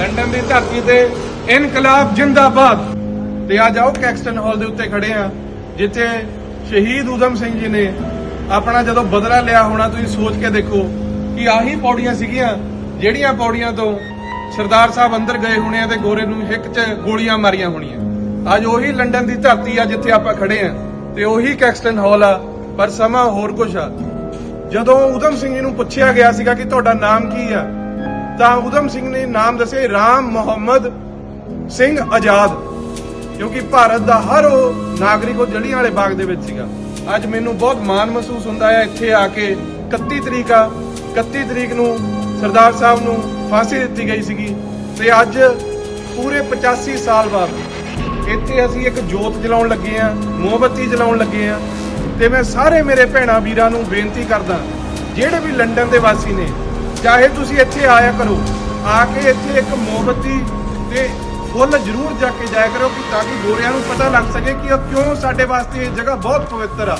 London ਦੀ ਧਰਤੀ ਤੇ ਇਨਕਲਾਬ ਜਿੰਦਾਬਾਦ। ਤੇ ਅੱਜ ਆਓ ਕੈਕਸਟਨ ਹਾਲ ਦੇ ਉੱਤੇ ਖੜੇ ਆ, ਜਿੱਥੇ ਸ਼ਹੀਦ ਊਧਮ ਸਿੰਘ ਜੀ ਨੇ ਆਪਣਾ ਜਦੋਂ ਬਦਲਾ ਲਿਆ ਹੋਣਾ, ਤੁਸੀਂ ਸੋਚ ਕੇ ਦੇਖੋ ਕਿ ਆਹੀ ਪੌੜੀਆਂ ਸੀਗੀਆਂ ਜਿਹੜੀਆਂ ਪੌੜੀਆਂ ਤੋਂ ਸਰਦਾਰ ਸਾਹਿਬ ਅੰਦਰ ਗਏ ਹੋਣੇ ਆ ਤੇ ਗੋਰੇ ਨੂੰ ਹਿੱਕ 'ਚ ਗੋਲੀਆਂ ਮਾਰੀਆਂ ਹੋਣੀਆਂ। ਅੱਜ ਉਹੀ ਲੰਡਨ ਦੀ ਧਰਤੀ ਆ ਜਿੱਥੇ ਆਪਾਂ ਖੜੇ ਆ, ਤੇ ਉਹੀ ਕੈਕਸਟਨ ਹਾਲ ਆ, ਪਰ ਸਮਾਂ ਹੋਰ ਕੁਛ ਆ। ਜਦੋਂ ਊਧਮ ਸਿੰਘ ਜੀ ਨੂੰ ਪੁੱਛਿਆ ਗਿਆ ਸੀਗਾ ਕਿ ਤੁਹਾਡਾ ਨਾਮ ਕੀ ਆ ਤਾਂ ਊਧਮ ਸਿੰਘ ਨੇ ਨਾਮ ਦੱਸੇ ਰਾਮ ਮੁਹੰਮਦ ਸਿੰਘ ਆਜ਼ਾਦ, ਕਿਉਂਕਿ ਭਾਰਤ ਦਾ ਹਰ ਉਹ ਨਾਗਰਿਕ ਉਹ ਜੜੀਆਂ ਵਾਲੇ ਬਾਗ ਦੇ ਵਿੱਚ ਸੀਗਾ। ਅੱਜ ਮੈਨੂੰ ਬਹੁਤ ਮਾਣ ਮਹਿਸੂਸ ਹੁੰਦਾ ਹੈ ਇੱਥੇ ਆ ਕੇ 31 ਤਰੀਕ ਆ 31 ਤਰੀਕ ਨੂੰ ਸਰਦਾਰ ਸਾਹਿਬ ਨੂੰ ਫਾਂਸੀ ਦਿੱਤੀ ਗਈ ਸੀਗੀ ਤੇ ਅੱਜ ਪੂਰੇ 85 ਸਾਲ ਬਾਅਦ ਇੱਥੇ ਅਸੀਂ ਇੱਕ ਜੋਤ ਜਲਾਉਣ ਲੱਗੇ ਆ ਮੋਮਬੱਤੀ ਜਲਾਉਣ ਲੱਗੇ ਆ ਤੇ ਮੈਂ ਸਾਰੇ ਮੇਰੇ ਭੈਣਾਂ ਵੀਰਾਂ ਨੂੰ ਬੇਨਤੀ ਕਰਦਾ, ਜਿਹੜੇ ਵੀ ਲੰਡਨ ਦੇ ਵਾਸੀ ਨੇ ਚਾਹੇ ਤੁਸੀਂ ਇੱਥੇ ਆਇਆ ਕਰੋ, ਆ ਕੇ ਇੱਥੇ ਇੱਕ ਮੋਮਬੱਤੀ ਤੇ ਫੁੱਲ ਜ਼ਰੂਰ ਜਾ ਕੇ ਜਾਇਆ ਕਰੋ ਕਿ ਤਾਂ ਕਿ ਗੋਰਿਆਂ ਨੂੰ ਪਤਾ ਲੱਗ ਸਕੇ ਕਿ ਉਹ ਕਿਉਂ ਸਾਡੇ ਵਾਸਤੇ ਇਹ ਜਗ੍ਹਾ ਬਹੁਤ ਪਵਿੱਤਰ ਆ।